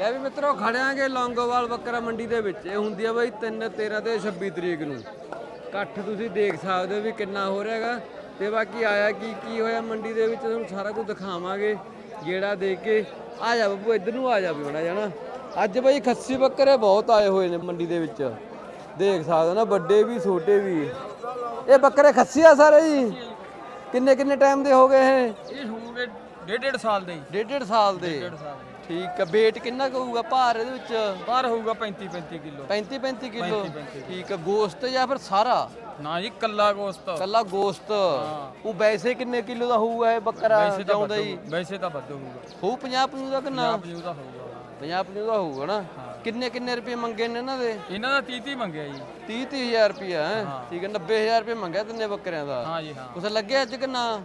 ਲੈ ਵੀ ਮਿੱਤਰੋ ਖੜਿਆਂਗੇ ਲੌਂਗੋਵਾਲ ਬੱਕਰਾ ਮੰਡੀ ਦੇ ਵਿੱਚ। ਇਹ ਹੁੰਦੀ ਆ ਬਈ 3 13 ਤੇ 26 ਤਰੀਕ ਨੂੰ। ਇਕੱਠ ਤੁਸੀਂ ਦੇਖ ਸਕਦੇ ਹੋ ਵੀ ਕਿੰਨਾ ਹੋ ਰਿਹਾ ਹੈਗਾ। ਤੇ ਬਾਕੀ ਆਇਆ ਕੀ ਕੀ ਹੋਇਆ ਮੰਡੀ ਦੇ ਵਿੱਚ ਤੁਹਾਨੂੰ ਸਾਰਾ ਕੁਝ ਦਿਖਾਵਾਂਗੇ। ਗੇੜਾ ਦੇ ਕੇ ਆ ਜਾ ਬੱਬੂ ਇੱਧਰ ਨੂੰ ਆ ਜਾ ਵੀ ਬਣਾ ਜਾਣਾ ਅੱਜ ਬਈ ਖੱਸੀ ਬੱਕਰੇ ਬਹੁਤ ਆਏ ਹੋਏ ਨੇ ਮੰਡੀ ਦੇ ਵਿੱਚ। ਦੇਖ ਸਕਦੇ ਹੋ ਨਾ ਵੱਡੇ ਵੀ ਛੋਟੇ ਵੀ। ਇਹ ਬੱਕਰੇ ਖੱਸੀ ਆ ਸਾਰੇ ਜੀ। ਕਿੰਨੇ ਕਿੰਨੇ ਟਾਈਮ ਦੇ ਹੋ ਗਏ ਇਹ? ਇਹ ਡੇਢ ਡੇਢ ਸਾਲ ਦੇ ਡੇਢ ਡੇਢ ਸਾਲ ਦੇ। ਠੀਕ ਆ weight ਕਿੰਨਾ ਕੁ ਹੋਊਗਾ ਭਾਰ ਇਹਦੇ ਵਿੱਚ? ਬਾਹਰ ਹੋਊਗਾ 35 35 ਕਿਲੋ। 35 35 ਕਿਲੋ? ਠੀਕ ਆ ਗੋਸ਼ਤ ਜਾਂ ਫਿਰ ਸਾਰਾ? ਨਾ ਜੀ ਕੱਲਾ ਗੋਸਤ। ਕੱਲਾ ਗੋਸ਼ਤ। ਉਹ ਵੈਸੇ ਕਿੰਨੇ ਕਿਲੋ ਦਾ ਹੋਊਗਾ ਇਹ ਬੱਕਰਾ ਵੈਸੇ ਤਾਂ ਜਾਉਂਦਾ ਵੱਧ ਹੀ? ਹੋਊ- ਵੈਸੇ ਤਾਂ ਵੱਧ ਹੋਊਗਾ। ਹੋਊ 50 50 ਦਾ ਕਿੰਨਾ? 50 ਦਾ ਹੋਊਗਾ। 50 50 ਦਾ ਹੋਊਗਾ ਨਾ? ਕਿੰਨੇ ਕਿੰਨੇ ਰੁਪਏ ਮੰਗੇ ਨੇ ਇਹਨਾਂ ਦੇ? ਇਹਨਾਂ ਦਾ 30 30 ਮੰਗਿਆ ਜੀ। 30 30000 ਰੁਪਏ ਠੀਕ ਹੈ 90000 ਰੁਪਏ ਮੰਗਿਆ ਤਿੰਨੇ ਬੱਕਰਿਆਂ ਦਾ। ਹਾਂ ਜੀ ਹਾਂ। ਕੁਛ ਲੱਗਿਆ ਅੱਜ ਕਿੰਨਾ?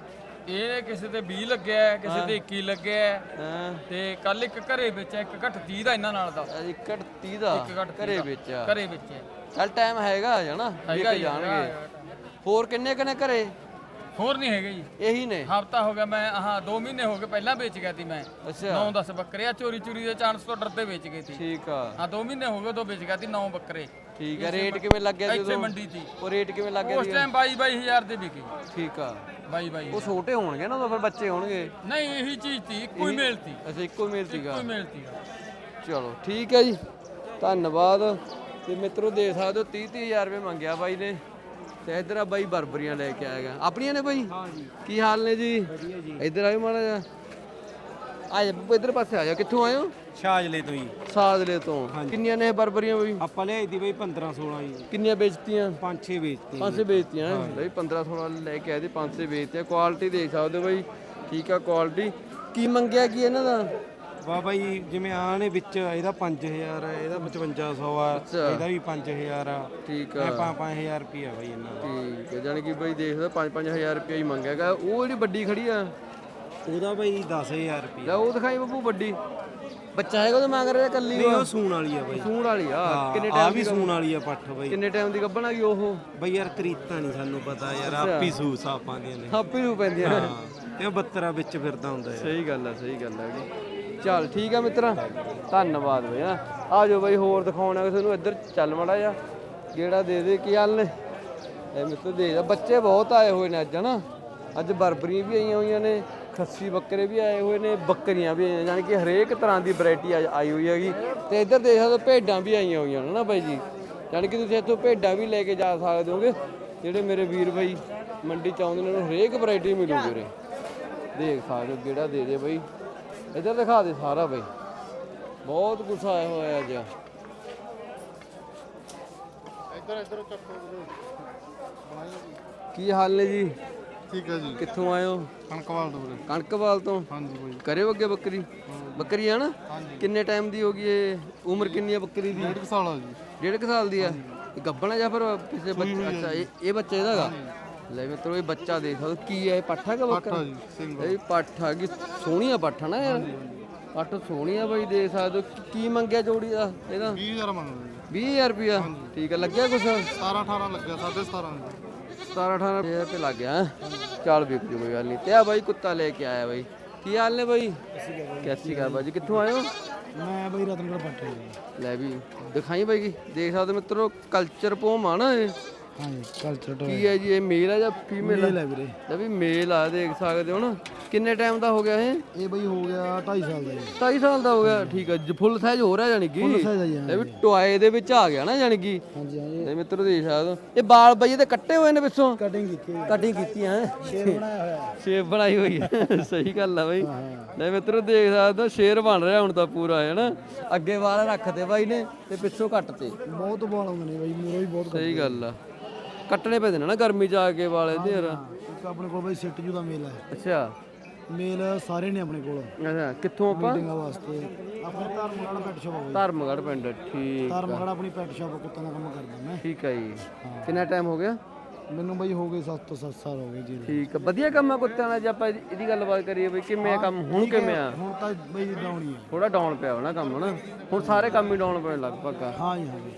ਇਹ ਕਿਸੇ ਤੇ 20 ਲੱਗਿਆ ਹੈ, ਕਿਸੇ ਤੇ 21 ਲੱਗਿਆ ਹੈ, ਹਾਂ। ਤੇ ਕੱਲ ਇੱਕ ਘਰੇ ਵਿੱਚ ਹੈ, ਇੱਕ ਘੱਟ 30 ਦਾ ਇਹਨਾਂ ਨਾਲ ਦਾ। ਇੱਕੜ 30 ਦਾ। ਇੱਕ ਘੱਟ ਘਰੇ ਵਿੱਚ ਆ। ਘਰੇ ਵਿੱਚ ਹੈ। ਚੱਲ ਟਾਈਮ ਹੈਗਾ ਜਣਾ ਹੈਗਾ ਵਿਕ ਜੀ, ਜਾਣਗੇ। ਹੋਰ ਕਿੰਨੇ ਕਿੰਨੇ ਘਰੇ? ਹੋਰ ਨਹੀਂ ਹੈਗੇ ਜੀ। ਇਹੀ ਨੇ? ਹਫਤਾ ਹੋ ਗਿਆ ਮੈਂ ਹਾਂ 2 ਮਹੀਨੇ ਹੋ ਗਏ ਪਹਿਲਾਂ ਵੇਚ ਗਿਆ ਸੀ ਮੈਂ। ਅੱਛਾ। 9 10 ਬੱਕਰੇ ਆ ਚੋਰੀ ਚੋਰੀ ਦੇ ਚਾਂਸ ਤੋਂ ਡਰਦੇ ਵੇਚ ਗਏ ਸੀ। ਠੀਕ ਆ। ਹਾਂ 2 ਮਹੀਨੇ ਹੋ ਗਏ ਉਦੋਂ ਵੇਚ ਗਿਆ ਸੀ 9 ਬੱਕਰੇ। ਠੀਕ ਹੈ ਰੇਟ ਕਿਵੇਂ ਲੱਗਿਆ ਇੱਥੇ ਜਦੋਂ? ਮੰਡੀ ਸੀ। ਉਹ ਰੇਟ ਕਿਵੇਂ ਲੱਗਿਆ ਉਸ ਟਾਈਮ 22 22000 ਦੇ ਵਿਕੇ। ਠੀਕ ਆ। 22 22 ਉਹ ਛੋਟੇ ਹੋਣਗੇ ਨਾ ਉਦੋਂ ਫਿਰ ਬੱਚੇ ਹੋਣਗੇ? ਨਹੀਂ ਇਹੀ ਚੀਜ਼ ਸੀ ਇੱਕੋ ਹੀ ਮੇਲ ਸੀ। ਅੱਛਾ ਇੱਕੋ ਮੇਲ ਸੀਗਾ। ਇੱਕੋ ਹੀ ਮੇਲ ਸੀ ਚਲੋ ਠੀਕ ਹੈ ਜੀ। ਧੰਨਵਾਦ। ਤੇ ਮਿੱਤਰੋ ਦੇ ਸਕਦੇ ਹੋ 30 30000 ਰੁਪਏ ਮੰਗਿਆ ਬਾਈ ਨੇ। ਤੇ ਇਧਰ ਆ ਬਾਈ ਬਰਬਰੀਆਂ ਲੈ ਕੇ ਆਏਗਾ ਆਪਣੀਆਂ ਨੇ ਬਾਈ? ਹਾਂ ਜੀ। ਕੀ ਹਾਲ ਨੇ ਜੀ? ਵਧੀਆ ਜੀ। ਇਧਰ ਆਇਓ ਮਾੜਾ ਜਿਹਾ। ਆ ਬੱਬੂ ਇਧਰ ਪਾਸੇ ਆ ਜਾ ਕਿੱਥੋਂ ਆਏ ਹੋ? ਛਾਜਲੇ ਤੋਂ ਹੀ। ਸਾਦਲੇ ਤੋਂ। ਕਿੰਨੀਆਂ ਨੇ ਇਹ ਬਰਬਰੀਆਂ ਬਾਈ? ਆਪਾਂ ਲਿਆਈ ਦੀ ਬਈ 15 16 ਜੀ। ਕਿੰਨੀਆਂ ਵੇਚਤੀਆਂ? ਪੰਜ ਛੇ ਵੇਚਤੇ ਪੰਜ ਵੇਚਤੀਆਂ ਹੈਂ। ਬਈ 15 16 ਲੈ ਕੇ ਆਏ ਤੇ ਪੰਜ ਵੇਚਤੀਆਂ। ਕੁਆਲਿਟੀ ਦੇਖ ਸਕਦੇ ਹੋ ਬਾਈ। ਠੀਕ ਆ ਕੁਆਲਿਟੀ ਕੀ ਮੰਗਿਆ ਕੀ ਇਹਨਾਂ ਦਾ? ਵਾ ਬਾਈ ਜਿਵੇਂ ਆ ਨੇ ਵਿੱਚ ਇਹਦਾ 5000 ਹੈ ਇਹਦਾ 5500 ਆ ਅੱਛਾ। ਇਹਦਾ ਵੀ 5000 ਆ। ਠੀਕ ਇਹ ਆ 5-5000 ਰੁਪਿਆ ਬਾਈ ਇਹਨਾਂ ਦਾ। ਠੀਕ ਹੈ ਜਾਨੀ ਕਿ ਬਾਈ ਦੇਖਦਾ 5-5000 ਰੁਪਏ ਹੀ ਮੰਗਿਆਗਾ ਉਹ ਜਿਹੜੀ ਵੱਡੀ ਖੜੀ ਆ ਉਹਦਾ ਬਾਈ 10000 ਰੁਪਿਆ ਲੈ ਉਹ ਦਿਖਾਈ ਬੱਬੂ ਵੱਡੀ। ਬੱਚਾ ਹੈਗਾ ਉਹਦੇ ਮੰਗ ਰਿਹਾ ਕੱਲੀ ਨਹੀਂ ਉਹ ਸੂਣ ਵਾਲੀ ਆ ਬਾਈ। ਸੂਣ ਵਾਲੀ ਆ। ਕਿੰਨੇ ਆ ਟਾਈਮ ਵੀ ਸੂਣ ਵਾਲੀ ਆ ਪੱਠ ਬਾਈ। ਕਿੰਨੇ ਟਾਈਮ ਦੀ ਗੱਭਣ ਆ ਗਈ ਉਹ? ਬਾਈ ਯਾਰ ਕਰੀਤਾ ਨਹੀਂ ਸਾਨੂੰ ਪਤਾ ਯਾਰ ਆਪੀ ਸੂ ਸਾਪਾਂ ਦੀਆਂ ਨੇ ਹਾਪੀ ਨੂੰ। ਪੈਂਦੀਆਂ ਹਾਂ ਇਹ 72 ਵਿੱਚ ਫਿਰਦਾ ਹੁੰਦਾ ਯਾਰ। ਸਹੀ ਗੱਲ ਆ ਸਹੀ ਗੱਲ ਆ ਜੀ। ਚੱਲ ਠੀਕ ਆ ਮਿੱਤਰਾ ਧੰਨਵਾਦ ਬਈ ਹਾਂ। ਆ ਜਾਓ ਬਈ ਹੋਰ ਦਿਖਾਉਣਾ ਕਿਸੇ ਨੂੰ ਇੱਧਰ ਚੱਲ ਮੜਾ ਜਾ ਜਿਹੜਾ ਦੇ ਦੇ ਕੀ ਹਾਲ ਨੇ। ਇਹ ਮਿੱਤਰ ਦੇ ਜਾ ਬੱਚੇ ਬਹੁਤ ਆਏ ਹੋਏ ਨੇ ਅੱਜ ਹਨਾ। ਅੱਜ ਬਰਬਰੀਆਂ ਵੀ ਆਈਆਂ ਹੋਈਆਂ ਨੇ ਖੱਸੀ ਬੱਕਰੇ ਵੀ ਆਏ ਹੋਏ ਨੇ ਬੱਕਰੀਆਂ ਵੀ ਆਈਆਂ ਯਾਨੀ ਕਿ ਹਰੇਕ ਤਰ੍ਹਾਂ ਦੀ ਵੈਰਾਈਟੀ ਆਈ ਹੋਈ ਹੈਗੀ। ਤੇ ਇੱਧਰ ਦੇਖ ਸਕਦੇ ਹੋ ਭੇਡਾਂ ਵੀ ਆਈਆਂ ਹੋਈਆਂ ਨੇ ਨਾ ਬਾਈ ਜੀ। ਯਾਨੀ ਕਿ ਤੁਸੀਂ ਇੱਥੋਂ ਭੇਡਾਂ ਵੀ ਲੈ ਕੇ ਜਾ ਸਕਦੇ ਹੋਗੇ ਜਿਹੜੇ ਮੇਰੇ ਵੀਰ ਬਾਈ ਮੰਡੀ ਚ ਆਉਂਦੇ ਨੇ ਉਹਨਾਂ ਨੂੰ ਹਰੇਕ ਵੈਰਾਈਟੀ ਮਿਲੂਗੀ ਉਰੇ। ਦੇਖ ਸਕਦੇ ਹੋ ਕਿਹੜਾ ਦੇ ਦੇ ਬਈ। ਇੱਧਰ ਦਿਖਾ ਦੇ ਸਾਰਾ ਬਈ। ਬਹੁਤ ਕੁਛ ਆਇਆ ਹੋਇਆ ਅੱਜ। ਕੀ ਹਾਲ ਨੇ ਜੀ? ਠੀਕ ਹੈ ਜੀ। ਕਿੱਥੋਂ ਆਏ ਹੋ? ਕਣਕਵਾਲ ਤੋਂ ਵੀਰੇ। ਕਣਕਵਾਲ ਤੋਂ? ਹਾਂਜੀ ਬਾਈ ਕਰੇ ਅੱਗੇ ਬੱਕਰੀ? ਬੱਕਰੀ ਆ ਨਾ? ਕਿੰਨੇ ਟਾਈਮ ਦੀ ਹੋ ਗਈ ਇਹ? ਉਮਰ ਕਿੰਨੀ ਆ ਬੱਕਰੀ ਦੀ? ਡੇਢ ਕੁ ਸਾਲ ਆ ਜੀ। ਡੇਢ ਕੁ ਸਾਲ ਦੀ ਆ? ਇਹ ਗੱਬਣਾ ਜਾਂ ਫਿਰ ਕਿਸੇ ਬੱਚੇ ਅੱਛਾ ਇਹ ਇਹ ਬੱਚੇ ਇਹਦਾਗਾ ਲੈ ਮਿੱਤਰੋ ਇਹ ਬੱਚਾ ਦੇਖ ਹੋ। ਕੀ ਹੈ ਇਹ ਪਾਠਾ ਕਾ ਬੱਕਰਾ? ਪੱਠਾ ਜੀ ਸਿੰਘ ਇਹ ਪਾਠਾ ਕੀ ਸੋਹਣੀ ਆ ਪਾਠਾ ਨਾ ਯਾਰ। ਪੱਠ ਸੋਹਣੀ ਆ ਬਾਈ ਦੇਖ ਸਕਦੇ ਹੋ। ਕੀ ਮੰਗਿਆ ਜੋੜੀ ਦਾ ਇਹਦਾ? 20000 ਮੰਗਦੇ 20000 ਰੁਪਿਆ ਠੀਕ ਹੈ ਲੱਗਿਆ ਕੁਛ? 17 18 ਲੱਗਿਆ 17.5 17 18 ਰੁਪਏ ਲੱਗ ਗਿਆ। ਚੱਲ ਵਿਕ ਜੂ ਕੋਈ ਗੱਲ ਨਹੀਂ ਤੇ ਆ ਬਾਈ ਕੁੱਤਾ ਲੈ ਕੇ ਆਇਆ ਬਾਈ। ਕੀ ਹਾਲ ਨੇ ਬਾਈ? ਕੈਸੀ ਕਰ ਬਾਜੀ ਕਿੱਥੋਂ ਆਏ ਹੋ? ਮੈਂ ਬਾਈ ਰਤਨਗੜ ਪੱਠੇ ਜੀ। ਲੈ ਵੀ ਦਿਖਾਈ ਬਾਈ ਕੀ ਦੇਖ ਸਕਦੇ ਮਿੱਤਰੋ ਕਲਚਰ ਪੋਮ ਆ ਨਾ ਇਹ। ਹਾਂਜੀ ਕਲਚਰ ਕੀ ਹੈ ਜੀ ਇਹ ਮੇਲ ਆ ਜਾਂ ਫੀਮੇਲ ਆ ਲੈ ਵੀਰੇ। ਲੈ ਵੀ ਮੇਲ ਆ ਦੇਖ ਸਕਦੇ ਹੋ ਨਾ। ਕਿੰਨੇ ਟਾਈਮ ਦਾ ਹੋ ਗਿਆ ਇਹ? ਇਹ ਬਾਈ ਹੋ ਗਿਆ 2.5 ਸਾਲ ਦਾ ਜੀ। 27 ਸਾਲ ਦਾ ਹੋ ਗਿਆ। ਠੀਕ ਹੈ ਫੁੱਲ ਸਾਈਜ਼ ਹੋ ਰਿਹਾ ਜਾਨੀ ਕਿ? Size ਆ ਜੀ, ਲੈ ਵੀ ਟੋਏ ਦੇ ਵਿੱਚ ਆ ਗਿਆ ਨਾ ਜਾਨੀ ਕਿ? ਹਾਂਜੀ ਹਾਂਜੀ। ਤੇ ਮਿੱਤਰੋ ਦੇਖ ਸਕਦੇ ਹੋ। ਇਹ ਬਾਲ ਬਈ ਇਹਦੇ ਕੱਟੇ ਹੋਏ ਨੇ ਪਿੱਛੋਂ? ਕਟਿੰਗ ਕੀਤੀ ਕਟਿੰਗ ਕੀਤੀ ਹੈ ਸ਼ੇਰ ਬਣਾਇਆ ਹੋਇਆ ਸ਼ੇਪ ਬਣਾਈ ਹੋਈ ਹੈ। ਸਹੀ ਗੱਲ ਆ ਬਈ। ਲੈ ਮਿੱਤਰੋ ਦੇਖ ਸਕਦੇ ਹੋ ਸ਼ੇਰ ਬਣ ਰਿਹਾ ਹੁਣ ਤਾਂ ਪੂਰਾ ਹੈ ਨਾ? ਅੱਗੇ ਵਾਲ ਰੱਖਦੇ ਬਾਈ ਨੇ ਤੇ ਪਿੱਛੋਂ ਕੱਟਤੇ। ਬਹੁਤ ਵਾਲ ਆਉਂਦੇ ਨੇ ਬਾਈ ਮੂਰੋ ਵੀ ਬਹੁਤ ਸਹੀ ਗੱਲ ਆ। ਕੱਟਣੇ ਪੈਂਦੇ ਨੇ ਨਾ ਗਰਮੀ ਚ ਆ ਕੇ ਵਾਲ ਇਹਦੇ ਯਾਰ। ਇੱਕ ਆਪਣੇ ਕੋਲ ਬਾਈ ਸਿੱਟ ਜੂ ਦਾ ਮੇਲ ਹੈ। ਅੱਛਾ। ਮੇਲ ਸਾਰੇ ਨੇ ਆਪਣੇ ਕੋਲ। ਅੱਛਾ ਕਿੱਥੋਂ ਆਪਾਂ? ਮੀਟਿੰਗਾਂ ਵਾਸਤੇ। ਆਪਣੇ ਧਰਮਗੜ ਪੈਟ ਸ਼ਾਪ ਬਾਈ। ਧਰਮਗੜ ਪਿੰਡ ਠੀਕ ਧਰਮਗੜ ਆਪਣੀ ਪੈਟ ਸ਼ਾਪ ਕੁੱਤਾਂ ਦਾ ਕੰਮ ਕਰਦਾ ਮੈਂ। ਠੀਕ ਆ ਜੀ। ਕਿੰਨਾ ਟਾਈਮ ਹੋ ਗਿਆ? ਮੈਨੂੰ ਬਾਈ ਹੋ ਗਏ 7 ਤੋਂ 7 ਸਾਲ ਹੋ ਗਏ ਜੀ। ਠੀਕ ਆ ਵਧੀਆ ਕੰਮ ਆ ਕੁੱਤਿਆਂ ਦਾ ਜੇ ਆਪਾਂ ਇਹਦੀ ਗੱਲਬਾਤ ਕਰੀਏ ਬਈ ਕਿਵੇਂ ਆ ਕੰਮ? ਹੁਣ ਕਿਵੇਂ ਆ? ਹੁਣ ਤਾਂ ਬਾਈ ਡਾਉਣੀ ਹੈ ਥੋੜਾ ਡਾਊਨ ਪਿਆ ਹੋਣਾ ਕੰਮ ਹਨਾ? ਹੁਣ ਸਾਰੇ ਕੰਮ ਹੀ ਡਾਊਨ ਪੈਣ ਲਗਭਗ ਆ ਹਾਂ ਜੀ ਹਾਂ ਜੀ।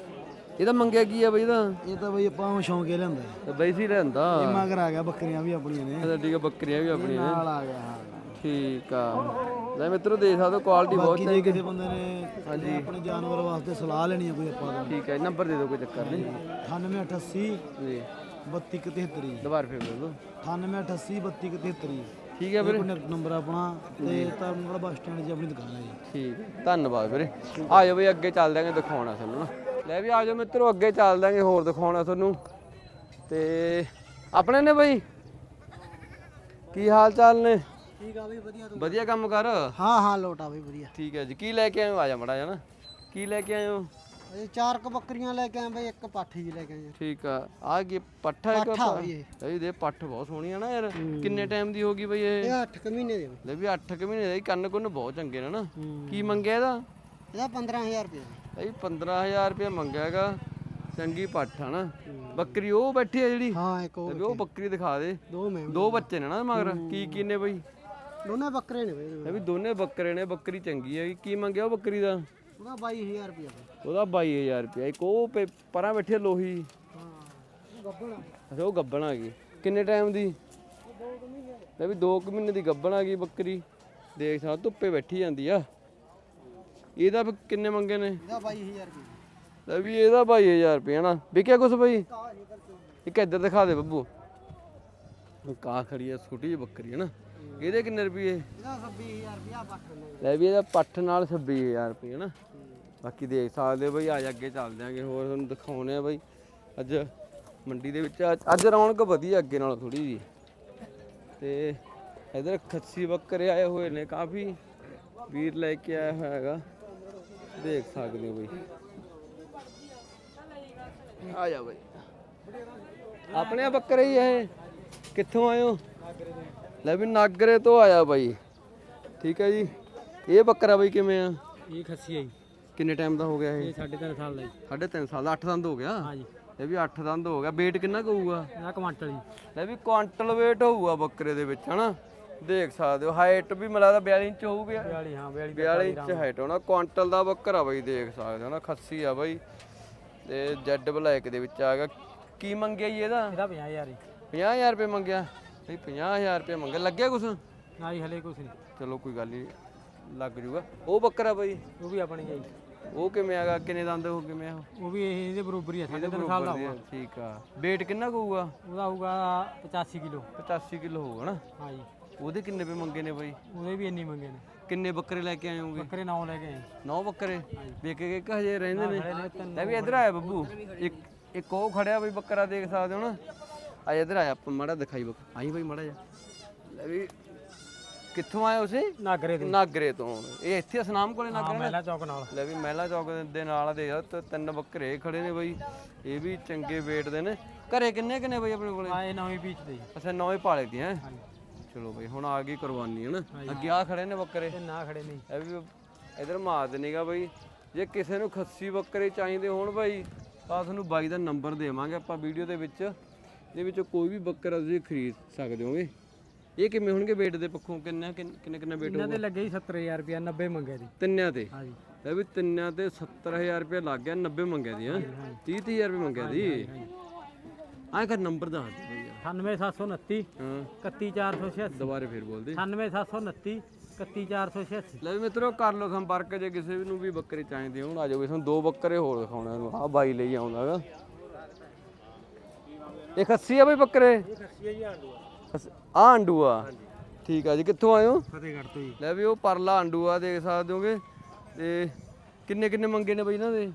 ਇਹਦਾ ਮੰਗਿਆ ਕੀ ਆ ਬਈ ਇਹਦਾ? ਇਹ ਤਾਂ ਬਾਈ ਆਪਾਂ ਸ਼ੌਂਕ ਹੈ। ਤੇ ਬਈ ਸੀ ਰਹਿੰਦਾ ਇਹ ਮਗਰ ਆ ਗਿਆ ਬੱਕਰੀਆਂ ਵੀ ਆਪਣੀਆਂ ਨੇ। ਅੱਛਾ ਠੀਕ ਆ ਬੱਕਰੀਆਂ ਵੀ ਆਪਣੀਆਂ ਨੇ। ਨਾਲ ਆ ਗਿਆ ਹਾਂ। ਠੀਕ ਆ। ਲੈ ਮਿੱਤਰੋ ਦੇਖ ਸਕਦੇ ਹੋ ਕੁਆਲਿਟੀ ਬਹੁਤ ਬਾਕੀ ਜੇ ਕਿਸੇ ਬੰਦੇ ਨੇ ਹਾਂਜੀ। ਆਪਣੇ ਜਾਨਵਰ ਵਾਸਤੇ ਸਲਾਹ ਲੈਣੀ ਹੈ ਕੋਈ ਆਪਾਂ ਤੋਂ ਠੀਕ ਹੈ ਨੰਬਰ ਦੇ ਦਿਓ ਕੋਈ ਚੱਕਰ ਨਹੀਂ। 9888 ਜੀ। 3273 ਦੁਬਾਰਾ ਫੇਰ ਬੋਲ ਦਿਓ। 9888 3273 ਠੀਕ ਹੈ ਵੀਰੇ। ਨੰਬਰ ਆਪਣਾ ਤੇ ਤਰਨਗੜ ਬੱਸ ਸਟੈਂਡ 'ਚ ਆਪਣੀ ਦੁਕਾਨ ਹੈ ਜੀ। ਠੀਕ। ਧੰਨਵਾਦ ਵੀਰੇ। ਆ ਜਾਓ ਬਈ ਅੱਗੇ ਚੱਲ ਦਾਂਗੇ ਦਿਖਾਉਣਾ ਤੁਹਾਨੂੰ ਨਾ। ਲੈ ਵੀ ਆ ਜਾਓ ਮਿੱਤਰੋ ਅੱਗੇ ਚੱਲ ਦਾਂਗੇ ਹੋਰ ਦਿਖਾਉਣਾ ਤੁਹਾਨੂੰ। ਤੇ ਆਪਣੇ ਨੇ ਬਈ? ਕੀ ਹਾਲ ਚਾਲ ਨੇ? ਠੀਕ ਆ ਬਈ ਵਧੀਆ ਵਧੀਆ ਕੰਮ ਕਰ? ਹਾਂ ਹਾਂ ਲੋਟਾ ਬਈ ਵਧੀਆ। ਠੀਕ ਹੈ ਜੀ। ਕੀ ਲੈ ਕੇ ਆਏ ਹੋ? ਆ ਜਾ ਮੜਾ ਜਾ ਨਾ। ਕੀ ਲੈ ਕੇ ਹੋ? ਇਹ ਚਾਰ ਕ ਬੱਕਰੀਆਂ ਲੈ ਕੇ ਆਏ ਬਈ ਇੱਕ ਪਾਠੀ ਜੀ ਲੈ ਕੇ ਆਏ ਠੀਕ ਆ। ਆ ਕੀ ਪੱਠਾ ਹੈ ਪੱਠਾ ਬਈ ਇਹ। ਇਹ ਦੇ ਪੱਠ ਬਹੁਤ ਸੋਹਣੀ ਆ ਨਾ ਯਾਰ। ਕਿੰਨੇ ਟਾਈਮ ਦੀ ਹੋਗੀ ਬਈ ਇਹ? ਇਹ 8 ਕ ਮਹੀਨੇ ਦੇ ਲੈ ਵੀ 8 ਕੁ ਮਹੀਨੇ ਦਾ ਹੀ ਕੰਨ ਕੁੰਨ ਬਹੁਤ ਚੰਗੇ ਨੇ ਨਾ। ਹੂੰ। ਕੀ ਮੰਗਿਆ ਇਹਦਾ? ਇਹਦਾ 15000 ਰੁਪਏ ਭਾਈ 15000 ਰੁਪਏ ਮੰਗਿਆ ਹੈਗਾ ਚੰਗੀ ਪੱਠ ਆ ਨਾ। ਬੱਕਰੀ ਉਹ ਬੈਠੀ ਆ ਜਿਹੜੀ। ਹਾਂ ਇੱਕ ਵੀ ਉਹ ਬੱਕਰੀ ਦਿਖਾ ਦੇ। ਦੋ ਮੈਂ ਦੋ ਬੱਚੇ ਨੇ ਨਾ ਮਗਰ। ਕੀ ਕੀ ਨੇ ਬਈ? ਦੋਨੇ ਬੱਕਰੇ ਨੇ ਬਈ ਲੈ ਵੀ ਦੋਨੇ ਬੱਕਰੇ ਨੇ ਬੱਕਰੀ ਚੰਗੀ ਹੈ ਕੀ ਮੰਗਿਆ ਉਹ ਬੱਕਰੀ ਦਾ? ਉਹਦਾ 22000 ਰੁਪਏ ਉਹਦਾ 22000 ਰੁਪਏ ਇੱਕ ਉਹ ਪੇ- ਪਰਾਂ ਬੈਠੀ ਲੋਹੀ। ਹਾਂ ਗੱਬਣਾ ਅੱਛਾ ਉਹ ਗੱਬਣ ਆ ਗਈ। ਕਿੰਨੇ ਟਾਈਮ ਦੀ? ਲੈ ਵੀ 2 ਕੁ ਮਹੀਨੇ ਦੀ ਗੱਬਣ ਆ ਗਈ ਬੱਕਰੀ। ਦੇਖ ਸਾ ਧੁੱਪੇ ਬੈਠੀ ਜਾਂਦੀ ਆ। ਇਹਦਾ ਫਿਰ ਕਿੰਨੇ ਮੰਗੇ ਨੇ? ਇਹਦਾ 22000 ਰੁਪਏ। ਲੈ ਵੀ ਇਹਦਾ 22000 ਰੁਪਏ ਨਾ ਵਿਕਿਆ ਕੁਛ ਬਈ? ਇੱਕ ਇੱਧਰ ਦਿਖਾ ਦੇ ਬੱਬੂ। ਕਾਂ ਖੜੀ ਆ ਛੋਟੀ ਜਿਹੀ ਬੱਕਰੀ ਹੈ ਨਾ ਇਹਦੇ ਕਿੰਨੇ ਰੁਪਏ? ਇਹਦਾ 26000 ਰੁਪਏ ਬੱਕਰੇ ਨੇ ਲੈ ਵੀ ਇਹਦਾ ਪੱਠ ਨਾਲ 26000 ਰੁਪਏ ਹੈ ਨਾ ਬਾਕੀ ਦੇਖ ਸਕਦੇ ਬਈ ਅੱਜ ਅੱਗੇ ਚੱਲਦੇ ਆਂਗੇ ਹੋਰ ਤੁਹਾਨੂੰ ਦਿਖਾਉਣੇ ਆ ਬਈ। ਅੱਜ ਮੰਡੀ ਦੇ ਵਿੱਚ ਅੱਜ- ਅੱਜ ਰੌਣਕ ਵਧੀਆ ਅੱਗੇ ਨਾਲੋਂ ਥੋੜੀ ਜੀ ਤੇ ਇਧਰ ਖੱਸੀ ਬੱਕਰੇ ਆਏ ਹੋਏ ਨੇ ਕਾਫੀ। ਵੀਰ ਲੈ ਕੇ ਆਇਆ ਹੋਇਆ ਹੈਗਾ। ਦੇਖ ਸਕਦੇ ਹੋ ਬਈ। ਆ ਜਾ ਬਈ। ਆਪਣੇ ਆ ਬੱਕਰੇ ਹੀ ਇਹ। ਕਿੱਥੋਂ ਹੋ? ਲੈ ਵੀ ਨਾਗਰੇ ਤੋਂ ਆਇਆ ਬਾਈ। ਠੀਕ ਹੈ ਜੀ। ਇਹ ਬੱਕਰਾ ਬਾਈ ਕਿਵੇਂ ਆ? ਇਹ ਖੱਸੀ ਆਈ ਕਿੰਨੇ ਟਾਈਮ ਦਾ ਹੋ ਗਿਆ ਇਹ? 3.5 ਸਾਲ ਦਾ ਜੀ। ਸਾਲ ਦਾ 8 ਦੰਦ ਹੋ ਗਿਆ? ਹਾਂਜੀ ਇਹ ਵੀ 8 ਦੰਦ ਹੋ ਗਿਆ। weight ਕਿੰਨਾ ਕੁ ਹੋਊਗਾ? ਇਹਦਾ ਕੁਆਂਟਲ ਜੀ। ਲੈ ਵੀ ਕੁਆਂਟਲ weight ਹੋਊਗਾ ਬੱਕਰੇ ਦੇ ਵਿੱਚ ਹਨਾ? ਦੇਖ ਸਕਦੇ ਹੋ ਹਾਈਟ ਵੀ ਮਿਲਾ ਦਾ 42 ਇੰਚ ਹੋਊਗੀ 42 ਹਾਂ 42 42 ਇੰਚ ਹਾਈਟ ਹੋਣਾ ਕੁਆਂਟਲ ਦਾ ਬੱਕਰਾ ਬਾਈ ਦੇਖ ਸਕਦੇ ਹੋ ਨਾ ਖੱਸੀ ਆ ਬਾਈ। ਤੇ ਜੈਡ ਬਲੈਕ ਦੇ ਵਿੱਚ ਆ ਗਿਆ ਕੀ ਮੰਗਿਆ ਜੀ ਇਹਦਾ? ਇਹਦਾ 50000 ਜੀ 50000 ਰੁਪਏ ਮੰਗਿਆ? ਨਹੀਂ 50000 ਰੁਪਏ ਮੰਗਿਆ ਲੱਗਿਆ ਕੁਛ? ਨਾ ਜੀ ਹਲੇ ਕੁਛ ਨਹੀਂ। ਚਲੋ ਕੋਈ ਗੱਲ ਨਹੀਂ ਲੱਗ ਜੂਗਾ। ਉਹ ਬੱਕਰਾ ਬਾਈ। ਉਹ ਵੀ ਆਪਣੀ ਹੈ ਉਹ ਕਿਵੇਂ ਆਗਾ ਕਿੰਨੇ ਦੰਦ ਹੋ ਕਿਵੇਂ ਆ ਉਹ? ਵੀ ਇਹ ਇਹਦੇ ਬਰੋਬਰ ਹੀ ਆ ਇਹਦੇ ਬਰੋਬਰ ਦੀ ਆ, ਠੀਕ ਆ। weight ਕਿੰਨਾ ਹੋਊਗਾ? ਉਹਦਾ ਹੋਊਗਾ 85 ਕਿਲੋ। 85 ਕਿਲੋ ਹੋਊਗਾ ਨਾ? ਹਾਂ ਜੀ। ਉਹਦੇ ਕਿੰਨੇ ਰੁਪਏ ਮੰਗੇ ਨੇ ਬਾਈ? ਉਹਦੇ ਵੀ ਇੰਨੀ ਮੰਗੇ ਨੇ। ਕਿੰਨੇ ਬੱਕਰੇ ਲੈ ਕੇ ਆਏ ਹੋਗੇ? ਬੱਕਰੇ ਨੌ ਲੈ ਕੇ ਆਏ। ਨੌ ਬੱਕਰੇ? ਵੇਖ ਕੇ ਕਿ ਹਜੇ ਰਹਿੰਦੇ ਨੇ। ਲੈ ਵੀ ਇੱਧਰ ਆਇਆ ਬੱਬੂ। ਇੱਕ ਇੱਕ ਉਹ ਖੜਿਆ ਬਈ ਬੱਕਰਾ ਦੇਖ ਸਕਦੇ ਹੋ ਨਾ। ਆ ਇੱਧਰ ਆਇਆ ਆਪਾਂ ਮਾੜਾ ਦਿਖਾਈ ਬੱਕ ਆਈ ਬਈ ਮਾੜਾ ਜਾ ਲੈ ਵੀ ਕਿੱਥੋਂ ਆਏ ਉਸੇ ਨਾਗਰੇ ਦੇ ਨਾਗਰੇ ਤੋਂ। ਇਹ ਇੱਥੇ ਸਨਾਮ ਕੋਲੇ ਨਾਗਰੇ ਮਹਿਲਾ ਚੌਕ ਨਾਲ। ਲੈ ਵੀ ਮਹਿਲਾ ਚੌਕ ਦੇ ਨਾਲ ਦੇ ਆ ਤੇ ਤਿੰਨ ਬੱਕਰੇ ਖੜੇ ਨੇ ਬਈ। ਇਹ ਵੀ ਚੰਗੇ weight ਦੇ ਨੇ। ਘਰੇ ਕਿੰਨੇ ਕਿੰਨੇ ਬਈ ਆਪਣੇ ਕੋਲੇ? ਆ ਇਹ ਨਵੀਂ ਬੀਚ ਦੇ। ਅੱਛਾ ਨੌਵੇਂ ਪਾਲੇ ਦੀ ਹੈ। ਚਲੋ ਬਈ ਹੁਣ ਆ ਗਈ ਕੁਰਬਾਨੀ ਹੈ ਨਾ ਅੱਗੇ ਆ ਖੜੇ ਨੇ ਬੱਕਰੇ? ਤੇ ਨਾ ਖੜੇ ਨਹੀਂ। ਇਹ ਵੀ ਇਧਰ ਮਾਰ ਦੇਣੇਗਾ ਬਈ। ਜੇ ਕਿਸੇ ਨੂੰ ਖੱਸੀ ਬੱਕਰੇ ਚਾਹੀਦੇ ਹੋਣ ਬਾਈ ਤਾਂ ਤੁਹਾਨੂੰ ਬਾਈ ਦਾ ਨੰਬਰ ਦੇਵਾਂਗੇ ਆਪਾਂ ਵੀਡੀਓ ਦੇ ਵਿੱਚ ਇਹਦੇ ਵਿੱਚੋਂ ਕੋਈ ਵੀ ਬੱਕਰਾ ਤੁਸੀਂ ਖਰੀਦ ਸਕਦੇ ਹੋਗੇ। ਇਹ ਕਿਵੇਂ ਹੋਣਗੇ weight ਦੇ ਪੱਖੋਂ? ਕਿੰਨਾ ਕਿੰਨ- ਕਿੰਨਾ weight ਇਹਨਾਂ ਦੇ ਲੱਗੇ ਜੀ 70000 ਰੁਪਿਆ 90 ਮੰਗੇ ਦੀ ਤਿੰਨਿਆਂ ਤੇ ਹਾਂ ਜੀ ਇਹ ਵੀ ਤਿੰਨਿਆਂ ਤੇ 70000 ਰੁਪਏ ਲੱਗ ਗਿਆ 90 ਮੰਗਿਆ ਦੀ ਹਾਂ? 30 30000 ਰੁਪਏ ਮੰਗਿਆ ਦੀ ਆਹ ਕਰ ਨੰਬਰ ਦੱਸ ਦੇ 98729 ਹਾਂ। 31486 ਦੁਬਾਰੇ ਫੇਰ ਬੋਲ ਦੇ 98729 31486 ਲੈ ਵੀ ਮਿੱਤਰੋ ਕਰ ਲਓ ਸੰਪਰਕ ਜੇ ਕਿਸੇ ਨੂੰ ਵੀ ਬੱਕਰੇ ਚਾਹੀਦੇ ਹੋਣ ਆ ਜਾਓ ਵੀ ਤੁਹਾਨੂੰ ਦੋ ਬੱਕਰੇ ਹੋਰ ਦਿਖਾਉਣਾ ਇਹਨੂੰ ਆ ਬਾਈ ਲਈ ਆਉਂਦਾਗਾ ਇਹ ਖੱਸੀ ਆ ਬਈ ਬੱਕਰੇ? ਇਹ ਖੱਸੀ ਹੈ ਜੀ ਆਂਡੂ ਆ ਠੀਕ ਆ ਜੀ ਕਿੱਥੋਂ ਆਏ ਹੋ? ਫਤਿਹਗੜ੍ਹ ਤੋਂ ਜੀ। ਲੈ ਵੀ ਉਹ ਪਰਲਾ ਆ ਦੇਖ ਸਕਦੇ ਹੋਗੇ। ਤੇ ਕਿੰਨੇ ਕਿੰਨੇ ਮੰਗੇ ਨੇ ਬਈ ਇਹਨਾਂ ਦੇ?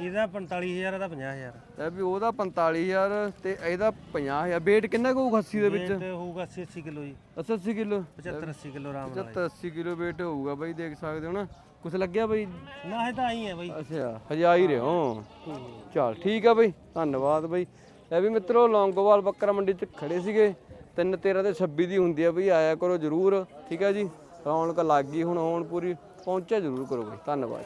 ਇਹਦਾ 45000 ਦਾ 50000 ਲੈ ਵੀ ਉਹਦਾ 45000 ਤੇ ਇਹਦਾ 50000 weight ਕਿੰਨਾ ਕੁ ਹੋਊ ਖੱਸੀ ਦੇ ਵਿੱਚ? ਹੋਊਗਾ 80 ਕਿਲੋ ਜੀ। 80 ਕਿਲੋ। 75 80 ਕਿਲੋ ਆਰਾਮ 75 80 ਕਿਲੋ weight ਹੋਊਗਾ ਬਈ ਦੇਖ ਸਕਦੇ ਹੋ ਨਾ। ਕੁਛ ਲੱਗਿਆ ਬਈ? ਨਾ ਇਹ ਤਾਂ ਆਈ ਹੈ ਬਾਈ। ਅੱਛਾ ਹਜਾ ਹੀ ਰਹੇ ਹੋ ਚਲ ਠੀਕ ਆ ਬਈ ਧੰਨਵਾਦ ਬਈ। ਇਹ ਵੀ ਮਿੱਤਰੋ ਲੌਂਗੋਵਾਲ ਬੱਕਰਾ ਮੰਡੀ 'ਚ ਖੜੇ ਸੀਗੇ। 3 13 ਤੇ 26 ਦੀ ਹੁੰਦੀ ਆ ਬਈ ਆਇਆ ਕਰੋ ਜਰੂਰ। ਠੀਕ ਆ ਜੀ ਰੌਣਕ ਲੱਗ ਗਈ ਹੁਣ ਹੁਣ ਪੂਰੀ। ਪਹੁੰਚਿਆ ਜਰੂਰ ਕਰੋ ਬਈ। ਧੰਨਵਾਦ